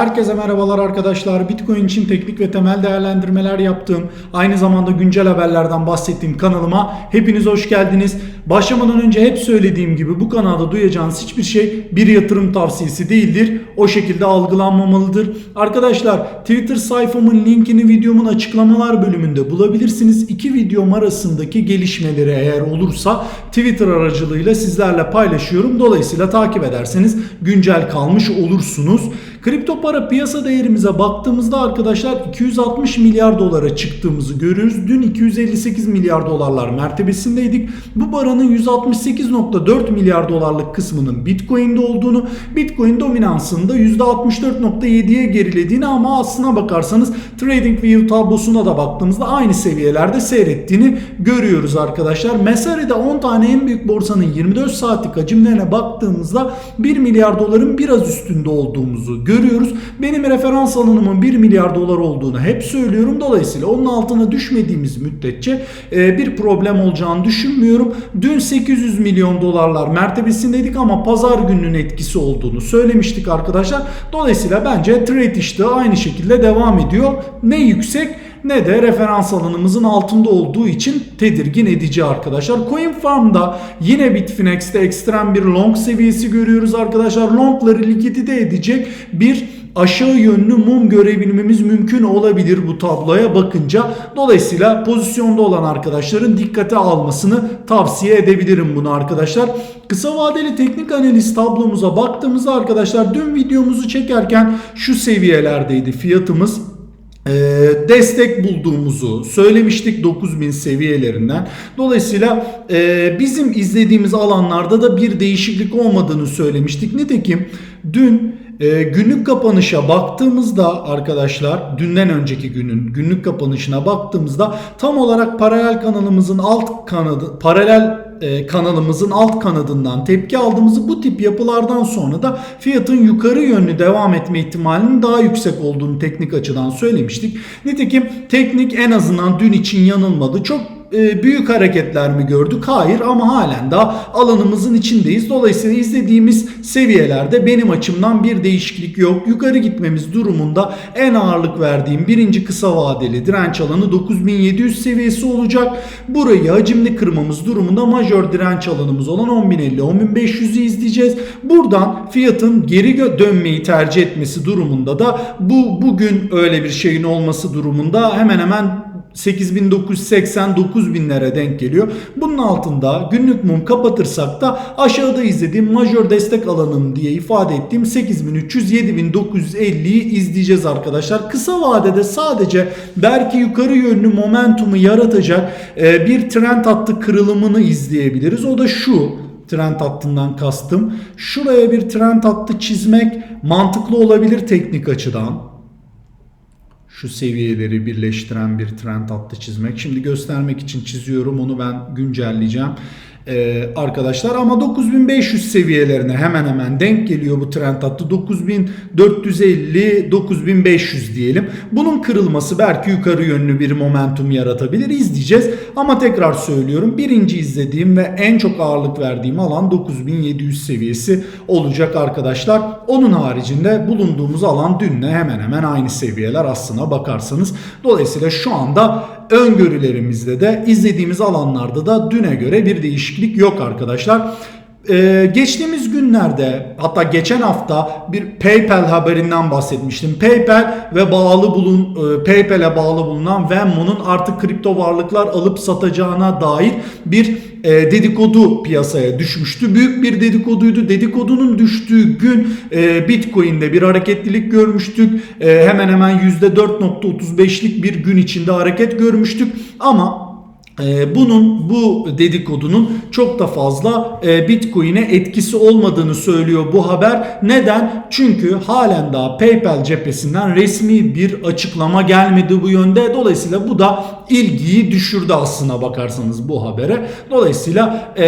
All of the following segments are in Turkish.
Herkese merhabalar arkadaşlar. Bitcoin için teknik ve temel değerlendirmeler yaptığım, aynı zamanda güncel haberlerden bahsettiğim kanalıma hepiniz hoş geldiniz. Başlamadan önce hep söylediğim gibi bu kanalda duyacağınız hiçbir şey bir yatırım tavsiyesi değildir. O şekilde algılanmamalıdır. Arkadaşlar Twitter sayfamın linkini videomun açıklamalar bölümünde bulabilirsiniz. İki videom arasındaki gelişmeleri eğer olursa Twitter aracılığıyla sizlerle paylaşıyorum. Dolayısıyla takip ederseniz güncel kalmış olursunuz. Kripto para piyasa değerimize baktığımızda arkadaşlar 260 milyar dolara çıktığımızı görüyoruz. Dün 258 milyar dolarlar mertebesindeydik. Bu paranın 168.4 milyar dolarlık kısmının Bitcoin'de olduğunu, Bitcoin dominansında %64.7'ye gerilediğini ama aslına bakarsanız TradingView tablosuna da baktığımızda aynı seviyelerde seyrettiğini görüyoruz arkadaşlar. Mesare'de 10 tane en büyük borsanın 24 saatlik hacimlerine baktığımızda 1 milyar doların biraz üstünde olduğumuzu görüyoruz. Benim referans alanımın 1 milyar dolar olduğunu hep söylüyorum. Dolayısıyla onun altına düşmediğimiz müddetçe e, bir problem olacağını düşünmüyorum. Dün 800 milyon dolarlar mertebesindeydik ama pazar gününün etkisi olduğunu söylemiştik arkadaşlar. Dolayısıyla bence trade iştahı aynı şekilde devam ediyor. Ne yüksek ne de referans alanımızın altında olduğu için tedirgin edici arkadaşlar. Coin Farm'da yine Bitfinex'te ekstrem bir long seviyesi görüyoruz arkadaşlar. Longları likidite edecek bir aşağı yönlü mum görebilmemiz mümkün olabilir bu tabloya bakınca. Dolayısıyla pozisyonda olan arkadaşların dikkate almasını tavsiye edebilirim bunu arkadaşlar. Kısa vadeli teknik analiz tablomuza baktığımızda arkadaşlar dün videomuzu çekerken şu seviyelerdeydi fiyatımız destek bulduğumuzu söylemiştik 9000 seviyelerinden. Dolayısıyla e, bizim izlediğimiz alanlarda da bir değişiklik olmadığını söylemiştik. Nitekim dün e, günlük kapanışa baktığımızda arkadaşlar dünden önceki günün günlük kapanışına baktığımızda tam olarak paralel kanalımızın alt kanadı paralel e, kanalımızın alt kanadından tepki aldığımızı bu tip yapılardan sonra da fiyatın yukarı yönlü devam etme ihtimalinin daha yüksek olduğunu teknik açıdan söylemiştik. Nitekim teknik en azından dün için yanılmadı. Çok e, büyük hareketler mi gördük? Hayır ama halen daha alanımızın içindeyiz. Dolayısıyla izlediğimiz seviyelerde benim açımdan bir değişiklik yok. Yukarı gitmemiz durumunda en ağırlık verdiğim birinci kısa vadeli direnç alanı 9700 seviyesi olacak. Burayı hacimli kırmamız durumunda majör direnç alanımız olan 1050-10500'ü izleyeceğiz. Buradan fiyatın geri dönmeyi tercih etmesi durumunda da bu bugün öyle bir şeyin olması durumunda hemen hemen 8980 binlere denk geliyor. Bunun altında günlük mum kapatırsak da aşağıda izlediğim majör destek alanım diye ifade ettiğim 8300 7950'yi izleyeceğiz arkadaşlar. Kısa vadede sadece belki yukarı yönlü momentumu yaratacak e, bir trend hattı kırılımını izleyebiliriz. O da şu trend hattından kastım. Şuraya bir trend hattı çizmek mantıklı olabilir teknik açıdan şu seviyeleri birleştiren bir trend hattı çizmek. Şimdi göstermek için çiziyorum. Onu ben güncelleyeceğim ee, arkadaşlar. Ama 9500 seviyelerine hemen hemen denk geliyor bu trend hattı. 9450 9500 diyelim. Bunun kırılması belki yukarı yönlü bir momentum yaratabilir. İzleyeceğiz. Ama tekrar söylüyorum birinci izlediğim ve en çok ağırlık verdiğim alan 9700 seviyesi olacak arkadaşlar. Onun haricinde bulunduğumuz alan dünle hemen hemen aynı seviyeler aslına bakarsanız. Dolayısıyla şu anda öngörülerimizde de izlediğimiz alanlarda da düne göre bir değişiklik yok arkadaşlar. Ee, geçtiğimiz günlerde hatta geçen hafta bir PayPal haberinden bahsetmiştim. PayPal ve bağlı bulun e, PayPal'e bağlı bulunan Venmo'nun artık kripto varlıklar alıp satacağına dair bir e, dedikodu piyasaya düşmüştü. Büyük bir dedikoduydu. Dedikodunun düştüğü gün e, Bitcoin'de bir hareketlilik görmüştük. E, hemen hemen %4.35'lik bir gün içinde hareket görmüştük. Ama bunun bu dedikodunun çok da fazla e, Bitcoin'e etkisi olmadığını söylüyor bu haber. Neden? Çünkü halen daha PayPal cephesinden resmi bir açıklama gelmedi bu yönde. Dolayısıyla bu da ilgiyi düşürdü aslına bakarsanız bu habere. Dolayısıyla e,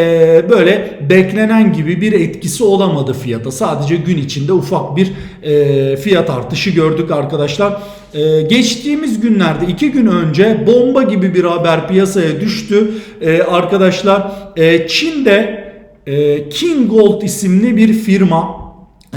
böyle beklenen gibi bir etkisi olamadı fiyata. Sadece gün içinde ufak bir e, fiyat artışı gördük arkadaşlar. Ee, geçtiğimiz günlerde iki gün önce bomba gibi bir haber piyasaya düştü. Ee, arkadaşlar e, Çin'de e, King Gold isimli bir firma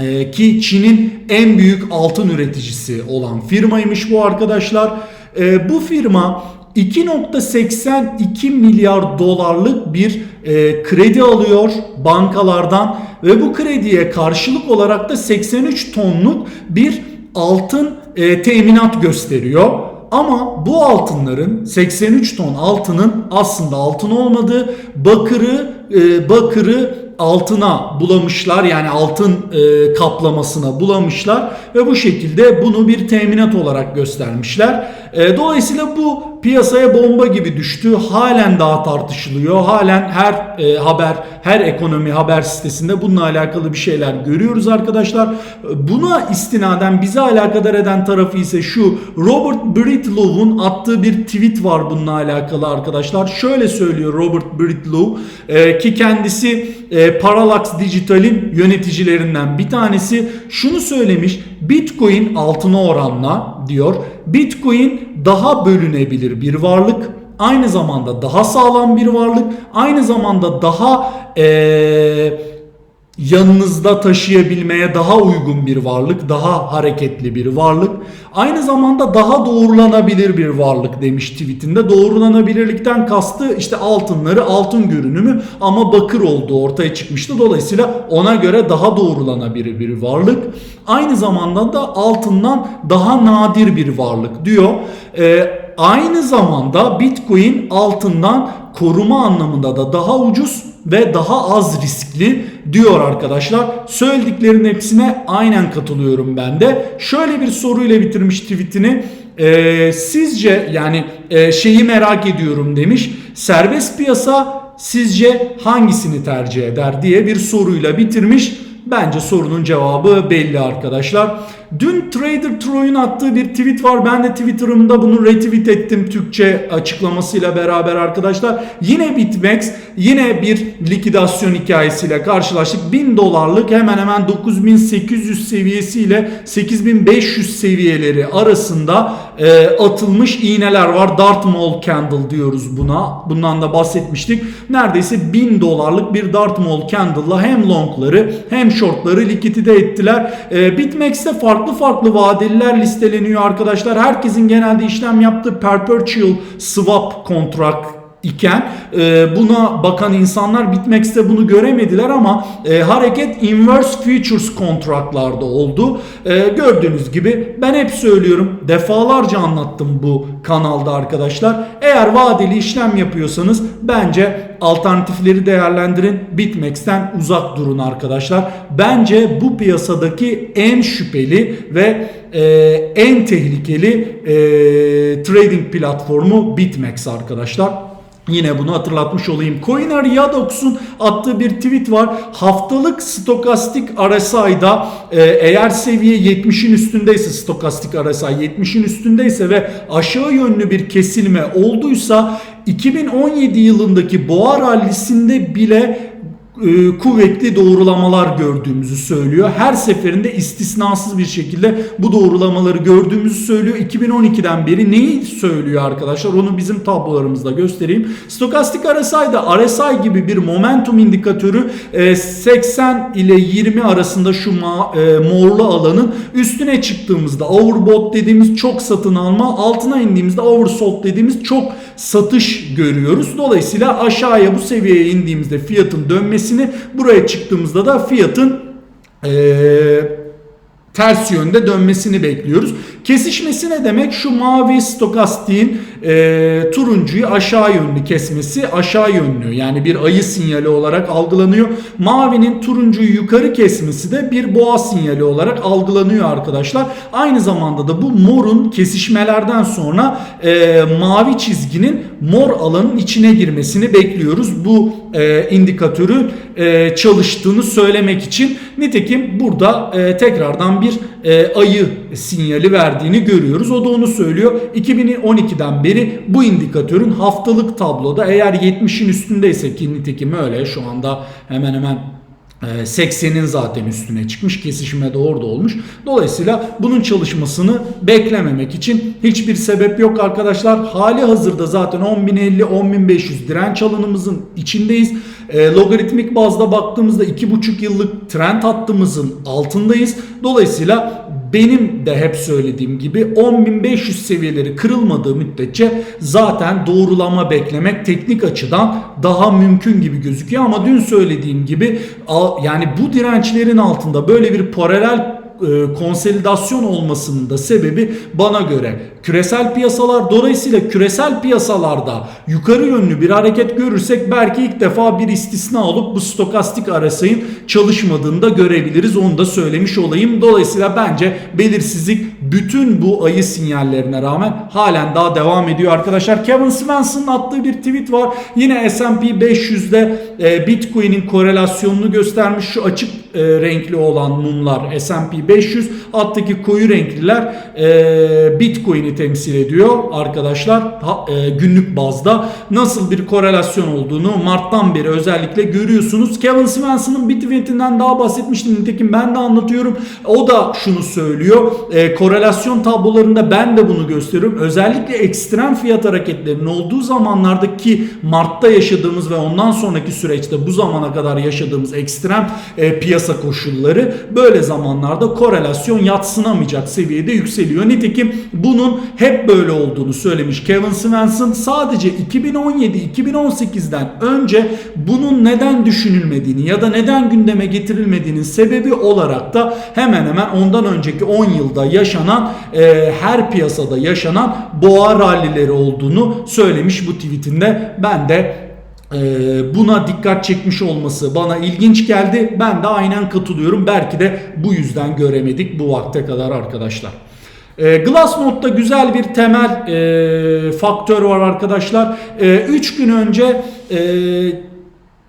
Ee, ki Çin'in en büyük altın üreticisi olan firmaymış bu arkadaşlar. Ee, bu firma 2.82 milyar dolarlık bir e, kredi alıyor bankalardan ve bu krediye karşılık olarak da 83 tonluk bir altın e, teminat gösteriyor. Ama bu altınların 83 ton altının aslında altın olmadığı bakırı e, bakırı altına bulamışlar yani altın e, kaplamasına bulamışlar ve bu şekilde bunu bir teminat olarak göstermişler. E, dolayısıyla bu piyasaya bomba gibi düştü. Halen daha tartışılıyor. Halen her e, haber, her ekonomi haber sitesinde bununla alakalı bir şeyler görüyoruz arkadaşlar. Buna istinaden bizi alakadar eden tarafı ise şu Robert Britlow'un attığı bir tweet var bununla alakalı arkadaşlar. Şöyle söylüyor Robert Britlow e, ki kendisi e, Parallax Digital'in yöneticilerinden bir tanesi şunu söylemiş. Bitcoin altına oranla diyor. Bitcoin daha bölünebilir bir varlık. Aynı zamanda daha sağlam bir varlık. Aynı zamanda daha eee yanınızda taşıyabilmeye daha uygun bir varlık, daha hareketli bir varlık. Aynı zamanda daha doğrulanabilir bir varlık demiş tweetinde. Doğrulanabilirlikten kastı işte altınları, altın görünümü ama bakır olduğu ortaya çıkmıştı. Dolayısıyla ona göre daha doğrulanabilir bir varlık. Aynı zamanda da altından daha nadir bir varlık diyor. Ee, aynı zamanda Bitcoin altından koruma anlamında da daha ucuz ve daha az riskli diyor arkadaşlar. Söylediklerin hepsine aynen katılıyorum ben de. Şöyle bir soruyla bitirmiş tweetini. Ee, sizce yani e, şeyi merak ediyorum demiş. Serbest piyasa sizce hangisini tercih eder diye bir soruyla bitirmiş. Bence sorunun cevabı belli arkadaşlar. Dün Trader Troy'un attığı bir tweet var. Ben de Twitter'ımda bunu retweet ettim Türkçe açıklamasıyla beraber arkadaşlar. Yine BitMEX yine bir likidasyon hikayesiyle karşılaştık. 1000 dolarlık hemen hemen 9800 seviyesiyle 8500 seviyeleri arasında e, atılmış iğneler var. Dartmouth Candle diyoruz buna. Bundan da bahsetmiştik. Neredeyse 1000 dolarlık bir Dartmouth Candle'la hem longları hem shortları likidite ettiler. E, BitMEX'te farklı farklı vadeliler listeleniyor arkadaşlar. Herkesin genelde işlem yaptığı perpetual swap kontrak iken e, buna bakan insanlar Bitmex'te bunu göremediler ama e, hareket inverse futures kontratlarda oldu. E, gördüğünüz gibi ben hep söylüyorum defalarca anlattım bu kanalda arkadaşlar. Eğer vadeli işlem yapıyorsanız bence alternatifleri değerlendirin. Bitmex'ten uzak durun arkadaşlar. Bence bu piyasadaki en şüpheli ve e, en tehlikeli e, trading platformu Bitmex arkadaşlar. Yine bunu hatırlatmış olayım. Coiner Yadox'un attığı bir tweet var. Haftalık stokastik RSI'da e, eğer seviye 70'in üstündeyse stokastik RSI 70'in üstündeyse ve aşağı yönlü bir kesilme olduysa 2017 yılındaki boğa rallisinde bile kuvvetli doğrulamalar gördüğümüzü söylüyor. Her seferinde istisnasız bir şekilde bu doğrulamaları gördüğümüzü söylüyor. 2012'den beri neyi söylüyor arkadaşlar? Onu bizim tablolarımızda göstereyim. Stokastik RSI'da RSI gibi bir momentum indikatörü 80 e, ile 20 arasında şu e, morlu alanın üstüne çıktığımızda overbought dediğimiz çok satın alma, altına indiğimizde oversold dediğimiz çok satış görüyoruz. Dolayısıyla aşağıya bu seviyeye indiğimizde fiyatın dönmesini buraya çıktığımızda da fiyatın ee, ters yönde dönmesini bekliyoruz. Kesişmesi ne demek? Şu mavi stokastiğin e, turuncuyu aşağı yönlü kesmesi aşağı yönlü yani bir ayı sinyali olarak algılanıyor. Mavinin turuncuyu yukarı kesmesi de bir boğa sinyali olarak algılanıyor arkadaşlar. Aynı zamanda da bu morun kesişmelerden sonra e, mavi çizginin mor alanın içine girmesini bekliyoruz. Bu e, indikatörün e, çalıştığını söylemek için. Nitekim burada e, tekrardan bir e, ayı sinyali verdiğini görüyoruz. O da onu söylüyor. 2012'den beri bu indikatörün haftalık tabloda eğer 70'in üstündeyse ki nitekim öyle şu anda hemen hemen Ee, 80'in zaten üstüne çıkmış. Kesişime de orada olmuş. Dolayısıyla bunun çalışmasını beklememek için hiçbir sebep yok arkadaşlar. Hali hazırda zaten 10.050-10.500 direnç alanımızın içindeyiz. E, logaritmik bazda baktığımızda 2,5 yıllık trend hattımızın altındayız. Dolayısıyla benim de hep söylediğim gibi 10.500 seviyeleri kırılmadığı müddetçe zaten doğrulama beklemek teknik açıdan daha mümkün gibi gözüküyor. Ama dün söylediğim gibi yani bu dirençlerin altında böyle bir paralel e, konsolidasyon olmasının da sebebi bana göre küresel piyasalar dolayısıyla küresel piyasalarda yukarı yönlü bir hareket görürsek belki ilk defa bir istisna olup bu stokastik arasayın çalışmadığını da görebiliriz onu da söylemiş olayım. Dolayısıyla bence belirsizlik bütün bu ayı sinyallerine rağmen halen daha devam ediyor arkadaşlar. Kevin Swanson'ın attığı bir tweet var. Yine S&P 500'de e, Bitcoin'in korelasyonunu göstermiş. Şu açık e, renkli olan mumlar S&P 500, alttaki koyu renkliler e, Bitcoin'i temsil ediyor arkadaşlar. E, günlük bazda nasıl bir korelasyon olduğunu Mart'tan beri özellikle görüyorsunuz. Kevin Swanson'ın bir tweetinden daha bahsetmiştim. Nitekim ben de anlatıyorum. O da şunu söylüyor. E, korelasyon tablolarında ben de bunu gösteriyorum. Özellikle ekstrem fiyat hareketlerinin olduğu zamanlarda ki Mart'ta yaşadığımız ve ondan sonraki süreçte bu zamana kadar yaşadığımız ekstrem e, piyasa koşulları böyle zamanlarda korelasyon yatsınamayacak seviyede yükseliyor. Nitekim bunun hep böyle olduğunu söylemiş Kevin Svensson. Sadece 2017-2018'den önce bunun neden düşünülmediğini ya da neden gündeme getirilmediğinin sebebi olarak da hemen hemen ondan önceki 10 yılda yaşanan e, her piyasada yaşanan boğa rallileri olduğunu söylemiş bu tweetinde. Ben de e, buna dikkat çekmiş olması bana ilginç geldi. Ben de aynen katılıyorum. Belki de bu yüzden göremedik bu vakte kadar arkadaşlar. E, Glassnode'da güzel bir temel e, faktör var arkadaşlar. 3 gün önce e,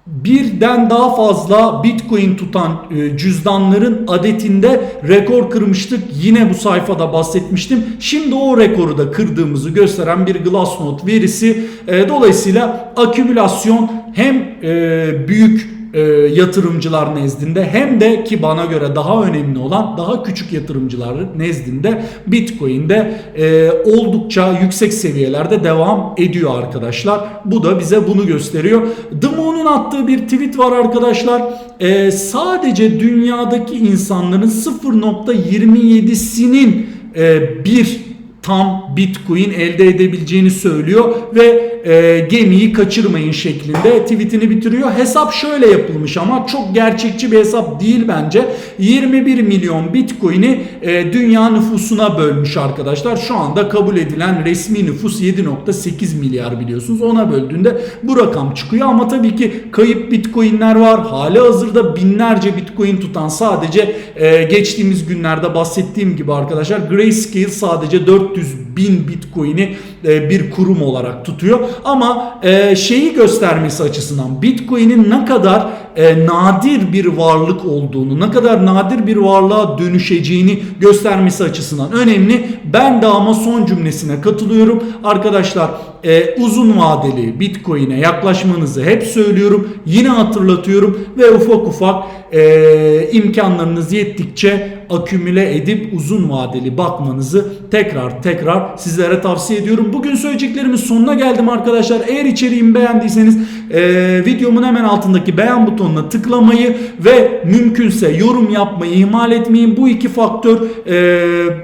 birden daha fazla Bitcoin tutan e, cüzdanların adetinde rekor kırmıştık. Yine bu sayfada bahsetmiştim. Şimdi o rekoru da kırdığımızı gösteren bir Glassnode verisi. E, dolayısıyla akümülasyon hem e, büyük e, yatırımcılar nezdinde hem de ki bana göre daha önemli olan daha küçük yatırımcılar nezdinde Bitcoin'de e, oldukça yüksek seviyelerde devam ediyor arkadaşlar. Bu da bize bunu gösteriyor. The Moon'un attığı bir tweet var arkadaşlar. E, sadece dünyadaki insanların 0.27'sinin e, bir tam Bitcoin elde edebileceğini söylüyor ve e, gemiyi kaçırmayın şeklinde tweetini bitiriyor. Hesap şöyle yapılmış ama çok gerçekçi bir hesap değil bence. 21 milyon Bitcoin'i e, dünya nüfusuna bölmüş arkadaşlar. Şu anda kabul edilen resmi nüfus 7.8 milyar biliyorsunuz. Ona böldüğünde bu rakam çıkıyor ama tabii ki kayıp Bitcoin'ler var. Hali hazırda binlerce Bitcoin tutan sadece e, geçtiğimiz günlerde bahsettiğim gibi arkadaşlar Grayscale sadece 400 bin Bitcoin'i e, bir kurum olarak tutuyor. Ama e, şeyi göstermesi açısından Bitcoin'in ne kadar e, nadir bir varlık olduğunu, ne kadar nadir bir varlığa dönüşeceğini göstermesi açısından önemli. Ben de ama son cümlesine katılıyorum. Arkadaşlar e, uzun vadeli Bitcoin'e yaklaşmanızı hep söylüyorum. Yine hatırlatıyorum ve ufak ufak e, imkanlarınız yettikçe akümüle edip uzun vadeli bakmanızı tekrar tekrar sizlere tavsiye ediyorum. Bugün söyleyeceklerimin sonuna geldim arkadaşlar. Eğer içeriğimi beğendiyseniz e, videomun hemen altındaki beğen butonuna tıklamayı ve mümkünse yorum yapmayı ihmal etmeyin. Bu iki faktör e,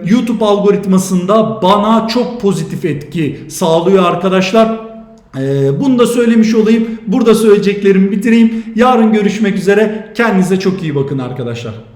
YouTube algoritmasında bana çok pozitif etki sağlıyor arkadaşlar. Ee, bunu da söylemiş olayım. Burada söyleyeceklerimi bitireyim. Yarın görüşmek üzere. Kendinize çok iyi bakın arkadaşlar.